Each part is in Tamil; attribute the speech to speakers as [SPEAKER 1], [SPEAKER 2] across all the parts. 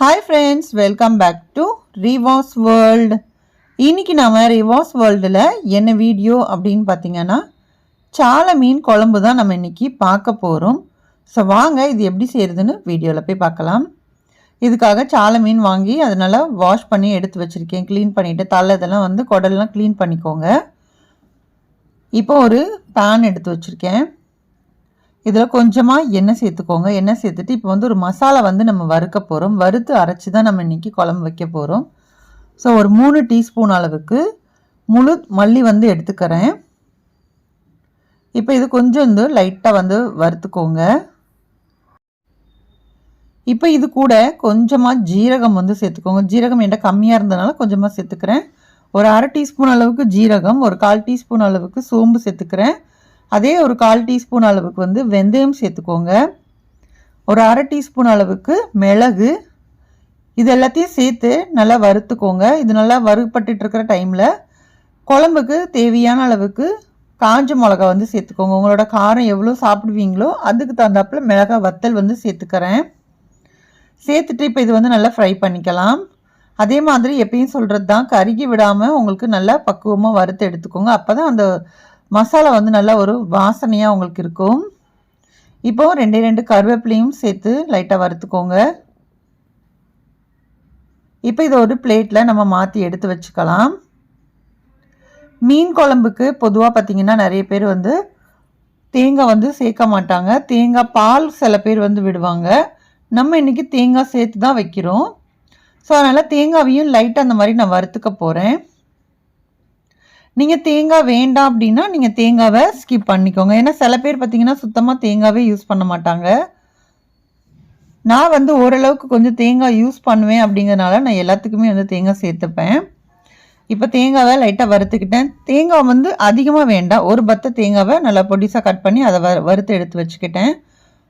[SPEAKER 1] Hi friends welcome back to Rivas world இன்றைக்கி நாம் ரிவாஸ் வேர்ல்டில் என்ன வீடியோ அப்படின்னு பார்த்தீங்கன்னா சால மீன் குழம்பு தான் நம்ம இன்னைக்கு பார்க்க போகிறோம் ஸோ வாங்க இது எப்படி செய்கிறதுன்னு வீடியோவில் போய் பார்க்கலாம். இதுக்காக சால மீன் வாங்கி அதனால் வாஷ் பண்ணி எடுத்து வச்சுருக்கேன். க்ளீன் பண்ணிவிட்டு தலை இதெல்லாம் வந்து குடல்லாம் க்ளீன் பண்ணிக்கோங்க. இப்போ ஒரு பேன் எடுத்து வச்சுருக்கேன். இதில் கொஞ்சமாக எண்ணெய் சேர்த்துக்கோங்க. எண்ணெய் சேர்த்துட்டு இப்போ வந்து ஒரு மசாலா வந்து நம்ம வறுக்க போகிறோம் வறுத்து அரைச்சி தான் நம்ம இன்றைக்கி குழம்பு வைக்க போகிறோம் ஸோ ஒரு மூணு டீஸ்பூன் அளவுக்கு முழு மல்லி வந்து எடுத்துக்கிறேன். இப்போ இது கொஞ்சம் வந்து லைட்டாக வந்து வறுத்துக்கோங்க. இப்போ இது கூட கொஞ்சமாக ஜீரகம் வந்து சேர்த்துக்கோங்க. ஜீரகம் என்கிட்ட கம்மியாக இருந்ததுனால கொஞ்சமாக சேர்த்துக்கிறேன். ஒரு அரை டீஸ்பூன் அளவுக்கு ஜீரகம் ஒரு கால் டீஸ்பூன் அளவுக்கு சோம்பு சேர்த்துக்கிறேன். அதே ஒரு கால் டீஸ்பூன் அளவுக்கு வந்து வெந்தயம் சேர்த்துக்கோங்க. ஒரு அரை டீஸ்பூன் அளவுக்கு மிளகு. இது எல்லாத்தையும் சேர்த்து நல்லா வறுத்துக்கோங்க. இது நல்லா வறுப்பட்டு இருக்கிற டைமில் குழம்புக்கு தேவையான அளவுக்கு காஞ்ச மிளகா வந்து சேர்த்துக்கோங்க. உங்களோட காரம் எவ்வளோ சாப்பிடுவீங்களோ அதுக்கு தகுந்தாப்புல மிளகா வத்தல் வந்து சேர்த்துக்கிறேன். சேர்த்துட்டு இப்போ இது வந்து நல்லா ஃப்ரை பண்ணிக்கலாம். அதே மாதிரி எப்பயும் சொல்கிறது தான் கருகி விடாமல் உங்களுக்கு நல்லா பக்குவமாக வறுத்து எடுத்துக்கோங்க. அப்போ தான் அந்த மசாலா வந்து நல்லா ஒரு வாசனையாக உங்களுக்கு இருக்கும். இப்போ ரெண்டே ரெண்டு கருவேப்பிலையும் சேர்த்து லைட்டாக வறுத்துக்கோங்க. இப்போ இதை ஒரு பிளேட்டில் நம்ம மாற்றி எடுத்து வச்சுக்கலாம். மீன் குழம்புக்கு பொதுவாக பார்த்திங்கன்னா நிறைய பேர் வந்து தேங்காய் வந்து சேர்க்க மாட்டாங்க. தேங்காய் பால் சில பேர் வந்து விடுவாங்க. நம்ம இன்றைக்கி தேங்காய் சேர்த்து தான் வைக்கிறோம். ஸோ அதனால் தேங்காவையும் லைட்டாக அந்த மாதிரி நான் வறுத்துக்க போகிறேன் நீங்கள் தேங்காய் வேண்டாம் அப்படின்னா நீங்கள் தேங்காவை ஸ்கிப் பண்ணிக்கோங்க. ஏன்னா சில பேர் பார்த்தீங்கன்னா சுத்தமாக தேங்காவே யூஸ் பண்ண மாட்டாங்க. நான் வந்து ஓரளவுக்கு கொஞ்சம் தேங்காய் யூஸ் பண்ணுவேன் அப்படிங்கிறனால நான் எல்லாத்துக்குமே வந்து தேங்காய் சேர்த்துப்பேன். இப்போ தேங்காவை லைட்டாக வறுத்துக்கிட்டேன். தேங்காய் வந்து அதிகமாக வேண்டாம். ஒரு பத்த தேங்காவை நல்லா பொடிசாக கட் பண்ணி அதை வ வறுத்து எடுத்து வச்சுக்கிட்டேன்.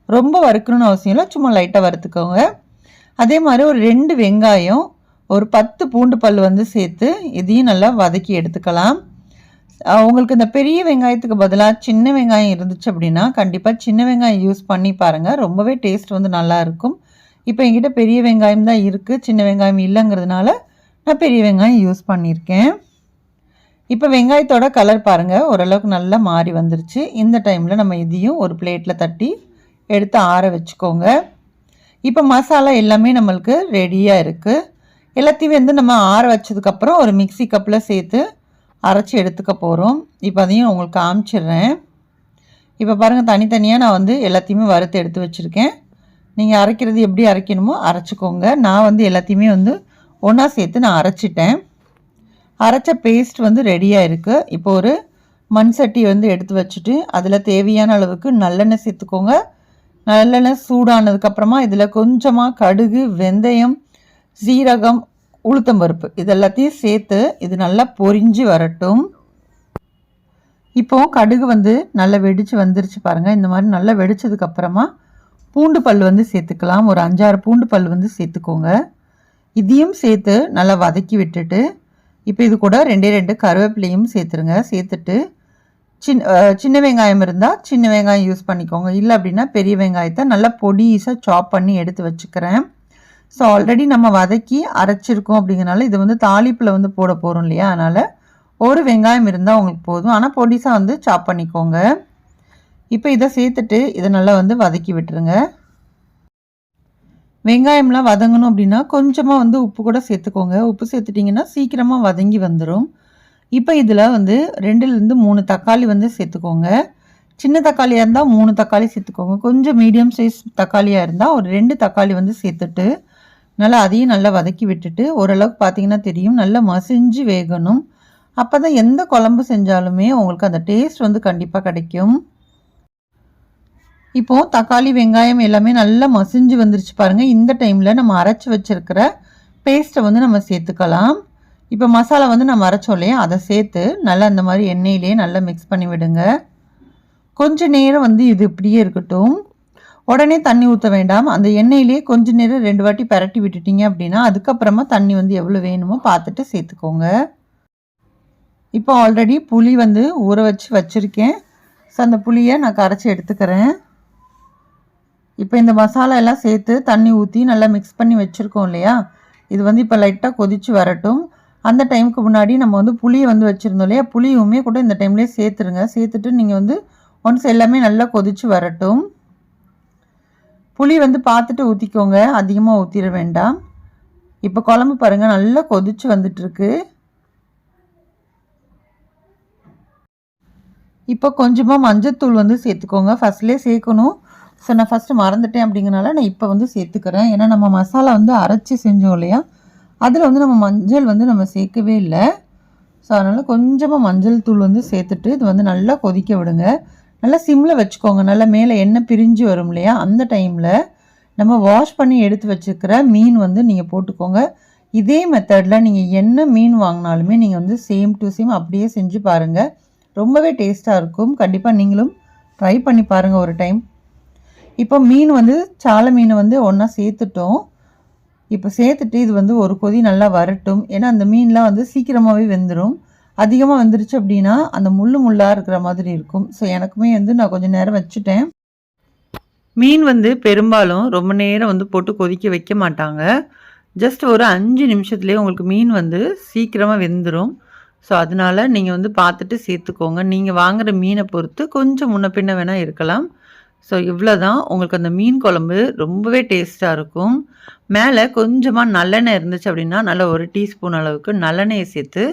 [SPEAKER 1] ரொம்ப வறுக்கணும்னு அவசியம் இல்லை. சும்மா லைட்டாக வறுத்துக்கோங்க. அதே மாதிரி ஒரு ரெண்டு வெங்காயம் ஒரு பத்து பூண்டு பல் வந்து சேர்த்து இதையும் நல்லா வதக்கி எடுத்துக்கலாம். உங்களுக்கு இந்த பெரிய வெங்காயத்துக்கு பதிலாக சின்ன வெங்காயம் இருந்துச்சு அப்படின்னா கண்டிப்பாக சின்ன வெங்காயம் யூஸ் பண்ணி பாருங்கள் ரொம்பவே டேஸ்ட் வந்து நல்லாயிருக்கும் இப்போ என்கிட்ட பெரிய வெங்காயம் தான் இருக்குது சின்ன வெங்காயம் இல்லைங்கிறதுனால நான் பெரிய வெங்காயம் யூஸ் பண்ணியிருக்கேன் இப்போ வெங்காயத்தோட கலர் பாருங்கள் ஓரளவுக்கு நல்லா மாறி வந்துருச்சு. இந்த டைமில் நம்ம இதையும் ஒரு பிளேட்டில் தட்டி எடுத்து ஆற வச்சுக்கோங்க. இப்போ மசாலா எல்லாமே நம்மளுக்கு ரெடியாக இருக்குது எல்லாத்தையும் வந்து நம்ம ஆற வச்சதுக்கப்புறம் ஒரு மிக்சி கப்பில் சேர்த்து அரைச்சி எடுத்துக்க போகிறோம் இப்போ அதையும் உங்களுக்கு காமிச்சிடுறேன். இப்போ பாருங்கள் தனித்தனியாக நான் வந்து எல்லாத்தையுமே வறுத்து எடுத்து வச்சுருக்கேன். நீங்கள் அரைக்கிறது எப்படி அரைக்கணுமோ அரைச்சிக்கோங்க. நான் வந்து எல்லாத்தையுமே வந்து ஒன்றா சேர்த்து நான் அரைச்சிட்டேன். அரைச்ச பேஸ்ட் வந்து ரெடியாக இருக்குது இப்போ ஒரு மண் சட்டி வந்து எடுத்து வச்சுட்டு அதில் தேவையான அளவுக்கு நல்லெண்ணெய் சேர்த்துக்கோங்க. நல்லெண்ணெய் சூடானதுக்கப்புறமா இதில் கொஞ்சமாக கடுகு வெந்தயம் சீரகம் உளுத்தம்பருப்பு இது எல்லாத்தையும் சேர்த்து இது நல்லா பொரிஞ்சு வரட்டும். இப்போ கடுகு வந்து நல்லா வெடித்து வந்துருச்சு பாருங்கள் இந்த மாதிரி நல்லா வெடிச்சதுக்கப்புறமா பூண்டு பல் வந்து சேர்த்துக்கலாம். ஒரு அஞ்சாறு பூண்டு பல் வந்து சேர்த்துக்கோங்க. இதையும் சேர்த்து நல்லா வதக்கி விட்டுட்டு இப்போ இது கூட ரெண்டே ரெண்டு கருவேப்பிலையும் சேர்த்துருங்க. சேர்த்துட்டு சின்ன சின்ன வெங்காயம் இருந்தால் சின்ன வெங்காயம் யூஸ் பண்ணிக்கோங்க. இல்லை அப்படின்னா பெரிய வெங்காயத்தை நல்லா பொடியீஸாக சாப் பண்ணி எடுத்து வச்சுக்கிறேன். ஸோ ஆல்ரெடி நம்ம வதக்கி அரைச்சிருக்கோம் அப்படிங்கிறனால இது வந்து தாளிப்பில் வந்து போட போகிறோம் இல்லையா? அதனால் ஒரு வெங்காயம் இருந்தால் உங்களுக்கு போதும். ஆனால் பொடிசாக வந்து சாப் பண்ணிக்கோங்க. இப்போ இதை சேர்த்துட்டு இதை நல்லா வந்து வதக்கி விட்டுருங்க. வெங்காயம்லாம் வதங்கணும் அப்படின்னா கொஞ்சமாக வந்து உப்பு கூட சேர்த்துக்கோங்க. உப்பு சேர்த்துட்டிங்கன்னா சீக்கிரமாக வதங்கி வந்துடும் இப்போ இதில் வந்து ரெண்டுலேருந்து மூணு தக்காளி வந்து சேர்த்துக்கோங்க. சின்ன தக்காளியாக இருந்தால் மூணு தக்காளி சேர்த்துக்கோங்க. கொஞ்சம் மீடியம் சைஸ் தக்காளியாக இருந்தால் ஒரு ரெண்டு தக்காளி வந்து சேர்த்துட்டு நல்லா அதையும் நல்லா வதக்கி விட்டுட்டு ஓரளவுக்கு பார்த்தீங்கன்னா தெரியும். நல்லா மசிஞ்சு வேகணும். அப்போ தான் எந்த குழம்பு செஞ்சாலுமே உங்களுக்கு அந்த டேஸ்ட் வந்து கண்டிப்பாக கிடைக்கும். இப்போது தக்காளி வெங்காயம் எல்லாமே நல்லா மசிஞ்சு வந்துருச்சு பாருங்கள் இந்த டைமில் நம்ம அரைச்சி வச்சுருக்கிற பேஸ்ட்டை வந்து நம்ம சேர்த்துக்கலாம். இப்போ மசாலா வந்து நம்ம அரைச்சோம் இல்லையா? அதை சேர்த்து நல்லா இந்த மாதிரி எண்ணெயிலே நல்லா மிக்ஸ் பண்ணி விடுங்க. கொஞ்சம் நேரம் வந்து இது இப்படியே இருக்கட்டும். உடனே தண்ணி ஊற்ற வேண்டாம். அந்த எண்ணெயிலே கொஞ்ச நேரம் ரெண்டு வாட்டி பரட்டி விட்டுட்டீங்க அப்படின்னா அதுக்கப்புறமா தண்ணி வந்து எவ்வளோ வேணுமோ பார்த்துட்டு சேர்த்துக்கோங்க. இப்போ ஆல்ரெடி புளி வந்து ஊற வச்சு வச்சுருக்கேன். ஸோ அந்த புளியை நான் கரைச்சி எடுத்துக்கிறேன். இப்போ இந்த மசாலா எல்லாம் சேர்த்து தண்ணி ஊற்றி நல்லா மிக்ஸ் பண்ணி வச்சுருக்கோம் இல்லையா? இது வந்து இப்போ லைட்டாக கொதிச்சு வரட்டும். அந்த டைமுக்கு முன்னாடி நம்ம வந்து புளியை வந்து வச்சுருந்தோம் இல்லையா? புளியுமே கூட இந்த டைம்லேயே சேர்த்துருங்க. சேர்த்துட்டு நீங்கள் வந்து ஒன்ஸ் எல்லாமே நல்லா கொதிச்சு வரட்டும். புளி வந்து பார்த்துட்டு ஊற்றிக்கோங்க அதிகமாக ஊற்றிட வேண்டாம். இப்போ குழம்பு பாருங்கள் நல்லா கொதிச்சு வந்துட்டுருக்கு. இப்போ கொஞ்சமாக மஞ்சத்தூள் வந்து சேர்த்துக்கோங்க. ஃபஸ்ட்லேயே சேர்க்கணும். ஸோ நான் ஃபஸ்ட்டு மறந்துட்டேன் அப்படிங்கிறனால நான் இப்போ வந்து சேர்த்துக்கிறேன். ஏன்னா நம்ம மசாலா வந்து அரைச்சி செஞ்சோம் இல்லையா? அதில் வந்து நம்ம மஞ்சள் வந்து நம்ம சேர்க்கவே இல்லை. ஸோ அதனால் கொஞ்சமாக மஞ்சள் தூள் வந்து சேர்த்துட்டு இது வந்து நல்லா கொதிக்க விடுங்க. நல்லா சிம்மில் வச்சுக்கோங்க. நல்லா மேலே எண்ணெய் பிரிஞ்சு வரும் இல்லையா? அந்த டைமில் நம்ம வாஷ் பண்ணி எடுத்து வச்சுருக்கிற மீன் வந்து நீங்கள் போட்டுக்கோங்க. இதே மெத்தடில் நீங்கள் என்ன மீன் வாங்கினாலுமே நீங்கள் வந்து சேம் டு சேம் அப்படியே செஞ்சு பாருங்கள் ரொம்பவே டேஸ்ட்டாக இருக்கும். கண்டிப்பாக நீங்களும் ட்ரை பண்ணி பாருங்கள் ஒரு டைம் இப்போ மீன் வந்து சாலை மீனை வந்து ஒன்றா சேர்த்துட்டோம். இப்போ சேர்த்துட்டு இது வந்து ஒரு கொதி நல்லா வரட்டும். ஏன்னா அந்த மீன்லாம் வந்து சீக்கிரமாகவே வெந்துடும் அதிகமாக வந்துருச்சு அப்படின்னா அந்த முள் முள்ளாக இருக்கிற மாதிரி இருக்கும். ஸோ எனக்குமே வந்து நான் கொஞ்சம் நேரம் வச்சுட்டேன். மீன் வந்து பெரும்பாலும் ரொம்ப நேரம் வந்து போட்டு கொதிக்க வைக்க மாட்டாங்க. ஜஸ்ட் ஒரு அஞ்சு நிமிஷத்துலேயே உங்களுக்கு மீன் வந்து சீக்கிரமாக வெந்துடும் ஸோ அதனால் நீங்கள் வந்து பார்த்துட்டு சேர்த்துக்கோங்க. நீங்கள் வாங்குகிற மீனை பொறுத்து கொஞ்சம் முன்ன பின்ன வேணால் இருக்கலாம். ஸோ இவ்வளோ தான் உங்களுக்கு அந்த மீன் குழம்பு ரொம்பவே டேஸ்ட்டாக இருக்கும். மேலே கொஞ்சமாக நல்லெண்ணெய் இருந்துச்சு அப்படின்னா நல்ல ஒரு டீஸ்பூன் அளவுக்கு நல்லெண்ணெயை சேர்த்து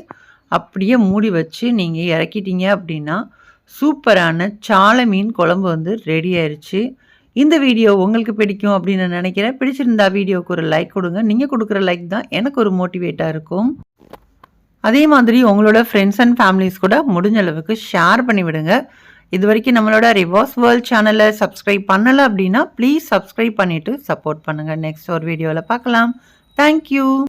[SPEAKER 1] அப்படியே மூடி வச்சு நீங்கள் இறக்கிட்டீங்க அப்படின்னா சூப்பரான சாலை மீன் குழம்பு வந்து ரெடி ஆயிடுச்சு இந்த வீடியோ உங்களுக்கு பிடிக்கும் அப்படின்னு நான் நினைக்கிறேன். பிடிச்சிருந்தா வீடியோவுக்கு ஒரு லைக் கொடுங்க. நீங்கள் கொடுக்குற லைக் தான் எனக்கு ஒரு மோட்டிவேட்டாக இருக்கும். அதே மாதிரி உங்களோட ஃப்ரெண்ட்ஸ் அண்ட் ஃபேமிலிஸ் கூட முடிஞ்ச அளவுக்கு ஷேர் பண்ணிவிடுங்க இது வரைக்கும் நம்மளோட ரிவார்ஸ் வேர்ல்ட் சேனலை சப்ஸ்கிரைப் பண்ணலை அப்படின்னா ப்ளீஸ் சப்ஸ்கிரைப் பண்ணிவிட்டு சப்போர்ட் பண்ணுங்கள் நெக்ஸ்ட் ஒரு வீடியோவில் பார்க்கலாம். தேங்க்யூ